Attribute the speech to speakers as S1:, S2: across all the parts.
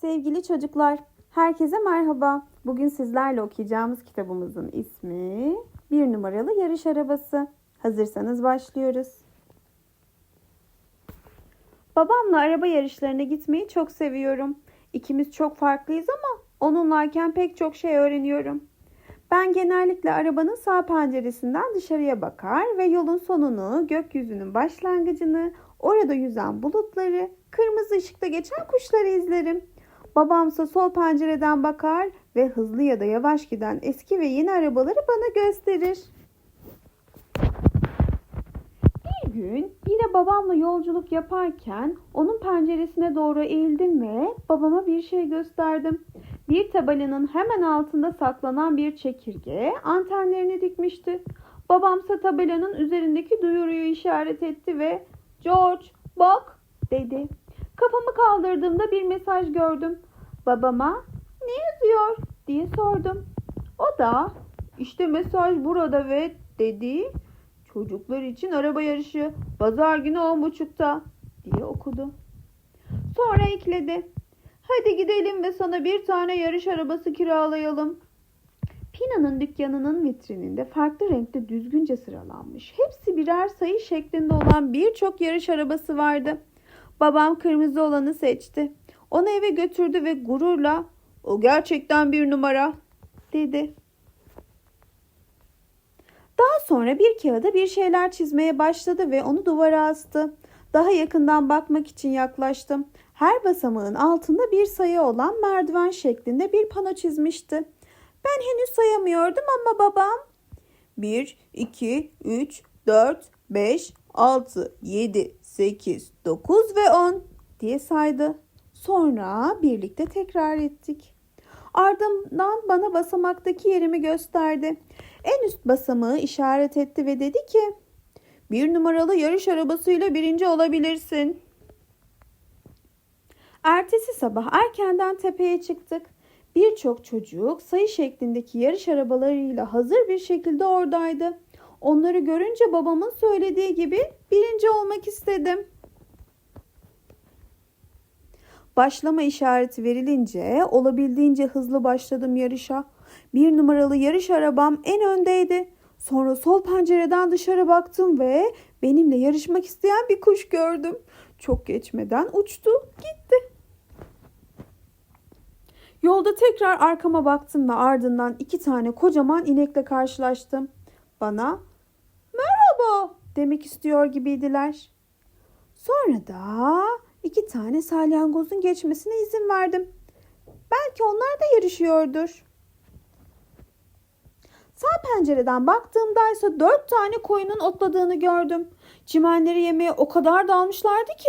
S1: Sevgili çocuklar, herkese merhaba. Bugün sizlerle okuyacağımız kitabımızın ismi Bir numaralı yarış arabası. Hazırsanız başlıyoruz. Babamla araba yarışlarına gitmeyi çok seviyorum. İkimiz çok farklıyız ama onunlayken pek çok şey öğreniyorum. Ben genellikle arabanın sağ penceresinden dışarıya bakar ve yolun sonunu, gökyüzünün başlangıcını, orada yüzen bulutları, kırmızı ışıkta geçen kuşları izlerim. Babamsa sol pencereden bakar ve hızlı ya da yavaş giden eski ve yeni arabaları bana gösterir. Bir gün yine babamla yolculuk yaparken onun penceresine doğru eğildim ve babama bir şey gösterdim. Bir tabelanın hemen altında saklanan bir çekirge antenlerini dikmişti. Babamsa tabelanın üzerindeki duyuruyu işaret etti ve George bak dedi. Kafamı kaldırdığımda bir mesaj gördüm. Babama ne yazıyor diye sordum. O da işte mesaj burada ve dedi. Çocuklar için araba yarışı pazar günü on buçukta diye okudu. Sonra ekledi. Hadi gidelim ve sana bir tane yarış arabası kiralayalım. Pina'nın dükkanının vitrininde farklı renkte düzgünce sıralanmış. Hepsi birer sayı şeklinde olan birçok yarış arabası vardı. Babam kırmızı olanı seçti. Onu eve götürdü ve gururla o gerçekten bir numara dedi. Daha sonra bir kağıda bir şeyler çizmeye başladı ve onu duvara astı. Daha yakından bakmak için yaklaştım. Her basamağın altında bir sayı olan merdiven şeklinde bir pano çizmişti. Ben henüz sayamıyordum ama babam 1, 2, 3, 4, 5, 6, 7, 8, 9 ve 10 diye saydı. Sonra birlikte tekrar ettik. Ardından bana basamaktaki yerimi gösterdi. En üst basamağı işaret etti ve dedi ki bir numaralı yarış arabasıyla birinci olabilirsin. Ertesi sabah erkenden tepeye çıktık. Birçok çocuk sayı şeklindeki yarış arabalarıyla hazır bir şekilde oradaydı. Onları görünce babamın söylediği gibi birinci olmak istedim. Başlama işareti verilince olabildiğince hızlı başladım yarışa. Bir numaralı yarış arabam en öndeydi. Sonra sol pencereden dışarı baktım ve benimle yarışmak isteyen bir kuş gördüm. Çok geçmeden uçtu, gitti. Yolda tekrar arkama baktım ve ardından iki tane kocaman inekle karşılaştım. Bana merhaba demek istiyor gibiydiler. Sonra da iki tane salyangozun geçmesine izin verdim. Belki onlar da yarışıyordur. Sağ pencereden baktığımda ise dört tane koyunun otladığını gördüm. Çimenleri yemeye o kadar dalmışlardı ki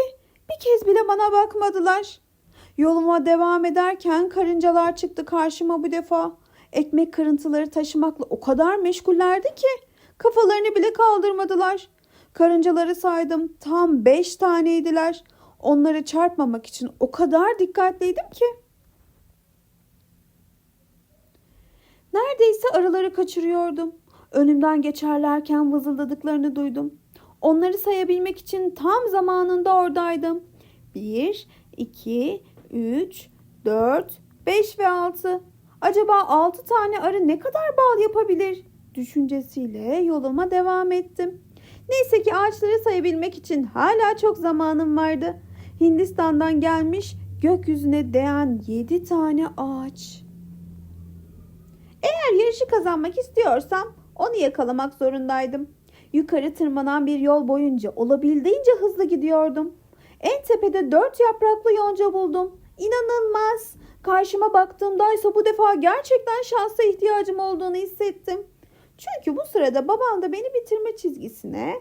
S1: bir kez bile bana bakmadılar. Yoluma devam ederken karıncalar çıktı karşıma bu defa. Ekmek kırıntıları taşımakla o kadar meşgullerdi ki kafalarını bile kaldırmadılar. Karıncaları saydım tam beş taneydiler. Onları çarpmamak için o kadar dikkatliydim ki. Neredeyse arıları kaçırıyordum. Önümden geçerlerken vızıldadıklarını duydum. Onları sayabilmek için tam zamanında oradaydım. Bir, iki, üç, dört, beş ve altı. Acaba altı tane arı ne kadar bal yapabilir? Düşüncesiyle yoluma devam ettim. Neyse ki ağaçları sayabilmek için hala çok zamanım vardı. Hindistan'dan gelmiş gökyüzüne değen yedi tane ağaç. Eğer yarışı kazanmak istiyorsam onu yakalamak zorundaydım. Yukarı tırmanan bir yol boyunca olabildiğince hızlı gidiyordum. En tepede dört yapraklı yonca buldum. İnanılmaz. Karşıma baktığımda ise bu defa gerçekten şansa ihtiyacım olduğunu hissettim. Çünkü bu sırada babam da beni bitirme çizgisine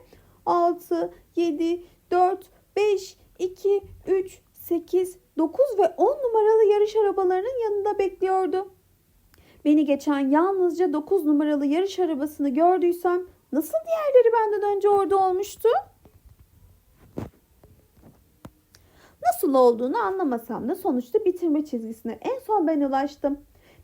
S1: 6, 7, 4, 5, 2, 3, 8, 9 ve 10 numaralı yarış arabalarının yanında bekliyordu. Beni geçen yalnızca 9 numaralı yarış arabasını gördüysem nasıl diğerleri benden önce orada olmuştu? Nasıl olduğunu anlamasam da sonuçta bitirme çizgisine en son ben ulaştım.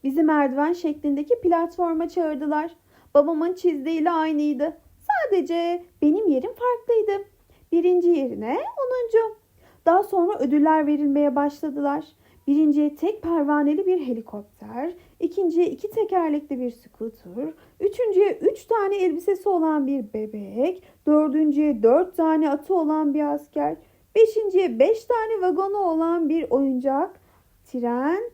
S1: Bizi merdiven şeklindeki platforma çağırdılar. Babamın çizdiğiyle aynıydı. Sadece benim yerim farklıydı. Birinci yerine onuncu. Daha sonra ödüller verilmeye başladılar. Birinciye tek pervaneli bir helikopter, ikinciye iki tekerlekli bir scooter, üçüncüye üç tane elbisesi olan bir bebek, dördüncüye dört tane atı olan bir asker, beşinciye beş tane vagonu olan bir oyuncak, tren,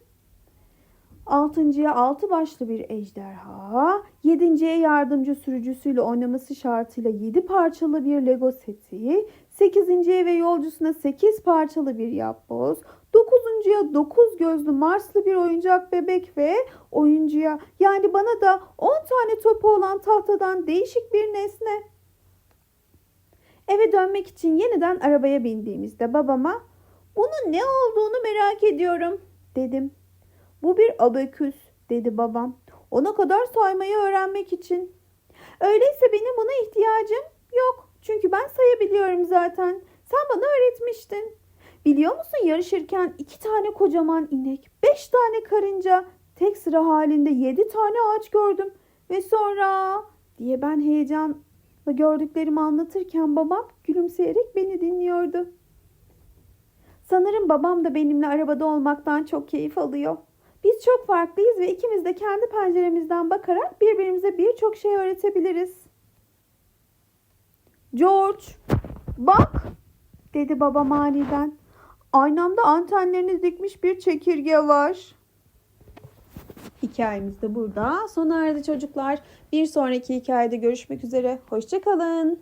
S1: altıncıya altı başlı bir ejderha, yedinciye yardımcı sürücüsüyle oynaması şartıyla yedi parçalı bir Lego seti, sekizinciye ve yolcusuna sekiz parçalı bir yapboz, dokuzuncuya dokuz gözlü Marslı bir oyuncak bebek ve oyuncuya yani bana da on tane topu olan tahtadan değişik bir nesne. Eve dönmek için yeniden arabaya bindiğimizde babama bunun ne olduğunu merak ediyorum dedim. Bu bir abaküs dedi babam. Ona kadar saymayı öğrenmek için. Öyleyse benim buna ihtiyacım yok. Çünkü ben sayabiliyorum zaten. Sen bana öğretmiştin. Biliyor musun yarışırken iki tane kocaman inek, beş tane karınca, tek sıra halinde yedi tane ağaç gördüm. Ve sonra diye ben heyecanla gördüklerimi anlatırken babam gülümseyerek beni dinliyordu. Sanırım babam da benimle arabada olmaktan çok keyif alıyor. Biz çok farklıyız ve ikimiz de kendi penceremizden bakarak birbirimize birçok şey öğretebiliriz. George, bak, dedi babam aniden. Aynamda antenlerini dikmiş bir çekirge var. Hikayemiz de burada sona erdi çocuklar. Bir sonraki hikayede görüşmek üzere. Hoşçakalın.